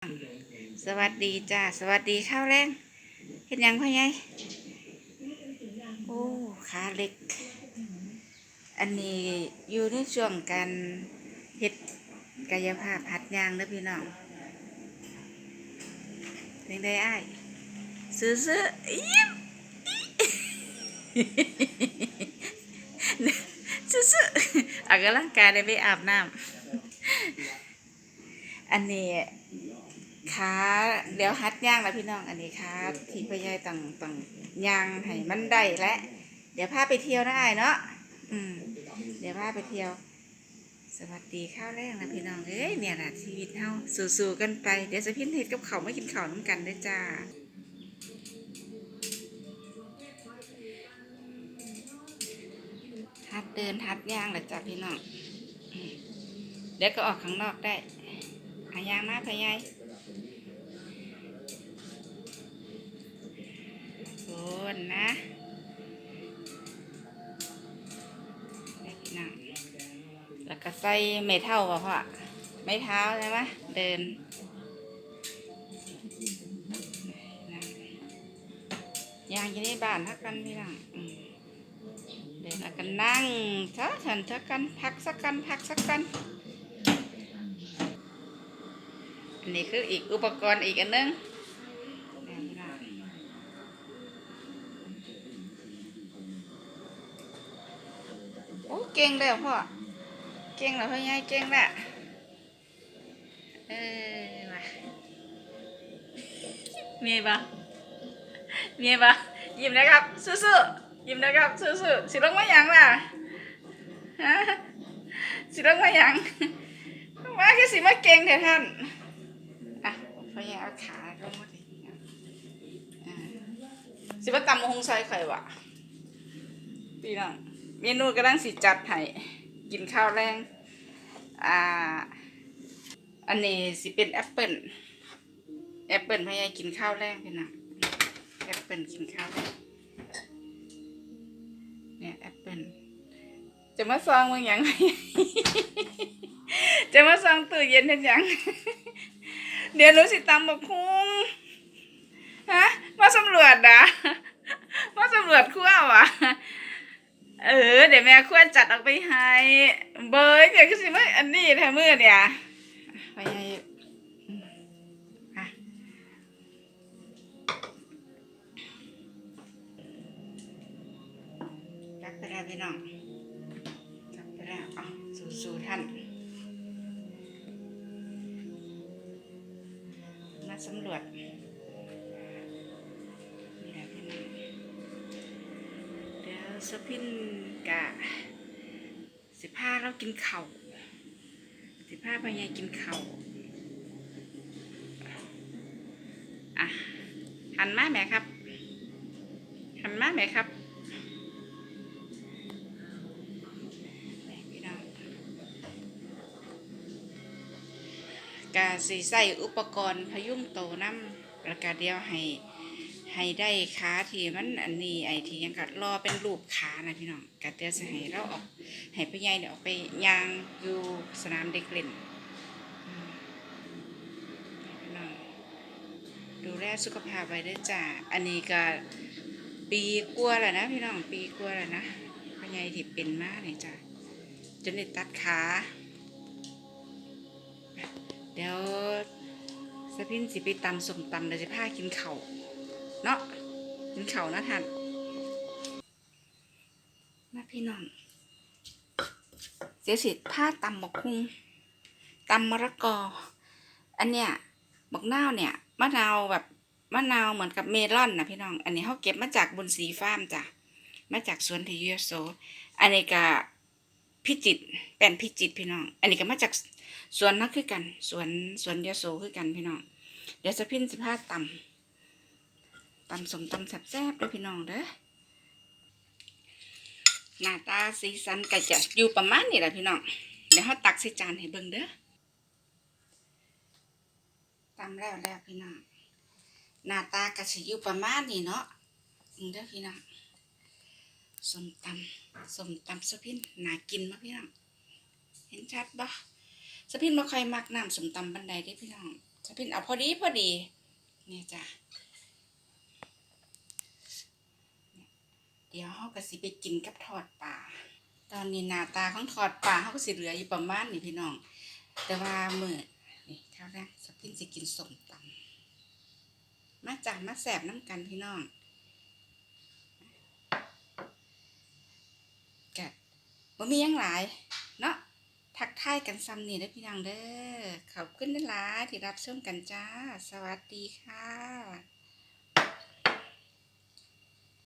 สวัสดีจ้าสวัสดีข้าวแรงเห็นยังพ่อใหญ่โอ้ขาเล็ก อันนี้อยู่ในช่วงการเฮ็ดกายภาพหัดยางเด้อพี่น้องเป็นได้อ้ายซื้อซื้อยิ้มซื้อซื้อออกกำลังกายได้ไปอาบน้ำอันนี้ ขาเดี๋ยวหัดย่างแล้วพี่น้องอันนี้ขาที่พ่อใหญ่ต่างต่างย่างให้มันได้และเดี๋ยวพาไปเที่ยวนะได้เนาะอืมเดี๋ยวพาไปเที่ยว สวัสดีข้าวแรกนะพี่น้องเอ้ยเนี่ยแหละชีวิตเฮาสู้ๆกันไปเดี๋ยวจะพิ้นเห็ดกับเขาวมากินเขาน้ำกันด้วยจ้าหัดเดินหัดย่างแหละจ้าพี่น้องเดี๋ยวก็ออกข้างนอกได้หายางมาพ่อใหญ่ นะได้พี่น้องแล้วก็ใส่ไม่เท่าป่ะพ่อไม่เท้าใช่ไหมเดินยางอยู่ในบ้านทักกันพี่น้องเดินแล้วก็นั่งเถอะฉันเถอะกันพักสักกันพักสักกันอันนี้คืออีกอุปกรณ์อีกอันหนึงนี่พี่น้อง โอ้ เก่งแล้วพ่อ เก่งแล้วพ่อใหญ่เก่งแล้วเออมาเมีปะมีปะยิ้มนะครับสู้ๆยิ้มนะครับสู้ๆสิลงมาหยังล่ะฮะสิลงมาหยังมาคือสิมาเก่งแท้ท่านอะพ่อใหญ่เอาขาลงมาดิสิมาตำมะฮงซอยไข่วะพี่น้อง เมนูกำลังสิจัดให้กินข้าวแรงอ่าอันนี้สิเป็นแอปเปิลแอปเปิลพยายกินข้าวแรงพี่น้องแอปเปิลกินข้าวแรงเนี่ยแอปเปิลจะมาซองมึงยังจะมาซองตู้เย็นเห็นยังเดี๋ยวหนูสิตำบักคุงฮะมาสำรวจนะมาสำรวจครัววะ เออ เดี๋ยวแม่ควรจัดออกไปให้ เบยเดี๋ยวคือสิมาอันนี้แท้มือเนี่ยไปให้จับไปแล้วพี่น้องจับไปแล้วเอะสู้ๆท่านมาสำรวจ สพินกะสิพาเรากินเข่าสิพาพยายกินเข่าอะหันมาแม่ครับ หันมาแม่ครับแม่พี่น้องกะสีใส่อุปกรณ์พยุงโตน้ำแล้วก็เดียวให้ ให้ได้ขาที่มันอันนี้ไอ้ที่ยังกัดรอเป็นรูปขานะพี่น้องกัดเดี๋ยวจะให้เราออกให้พ่ใหญ่เดี๋ยวออกไปยางอยู่สนามเด็กเล่นพี่น้องดูแลสุขภาพไว้ด้วยจ้าอันนี้ก็ปีกลัวาแล้วนะพี่น้องปีกลัวาแล้วนะพ่ใหญ่ที่เป็นมากเนี่ยจ้าจนได้ตัดขาเดี๋ยวสะพินสิไปตำสมตำเดี๋ยวจะพากินเข่า เนาะกินเข่านะท่านมาพี่น้องเสียสิผ้าตำหมกคุงตำมะละกอ อันเนี้ยบักนาวเนี่ยมะนาวแบบมะนาวเหมือนกับเมลอนนะพี่น้อง อันนี้เขาเก็บมาจากบุญศรีฟาร์มจ้ะมาจากสวนที่ยูเอโซ อันนี้ก็พิจิตรแป้นพิจิตพี่น้อง อันนี้ก็มาจากสวนนักคือกันสวนสวนยโสคือกันพี่น้อง เดี๋ยวจะพินสิผ้าตำ ตำสมตำแซ่บๆด้วยพี่น้องเด้อหน้าตาสีสันก็จะอยู่ประมาณนี้แหละพี่น้อง เดี๋ยวเขาตักใส่จานให้เบิ่งเด้อตำแล้วแล้วพี่น้อง หน้าตาก็สิอยู่ประมาณนี้เนาะเด้อพี่น้องสมตำสมตำสะพินน่ากินมากพี่น้อง เห็นชัดบ่สะพินบ่ค่อยมักน้ำสมตำบันไดเด้พี่น้องจะเป็นเอาพอดีพอดี นี่จ้ะ เดี๋ยวเขาก็สิไปกินกับทอดปลาตอนนี้หน้าตาของทอดปลาเขาก็สิเหลืออยู่ประมาณนี้พี่น้อง แต่ว่าเมื่อนี่เท่านั้นสปินสิกินสมตำมาจ้ะมาแสบน้ำกันพี่น้องกะบ่มียังหลาย เนาะทักทายกันซ้ำนี่เด้อพี่น้องเด้อขอบคุณหลายที่รับชมกันจ้า สวัสดีค่ะ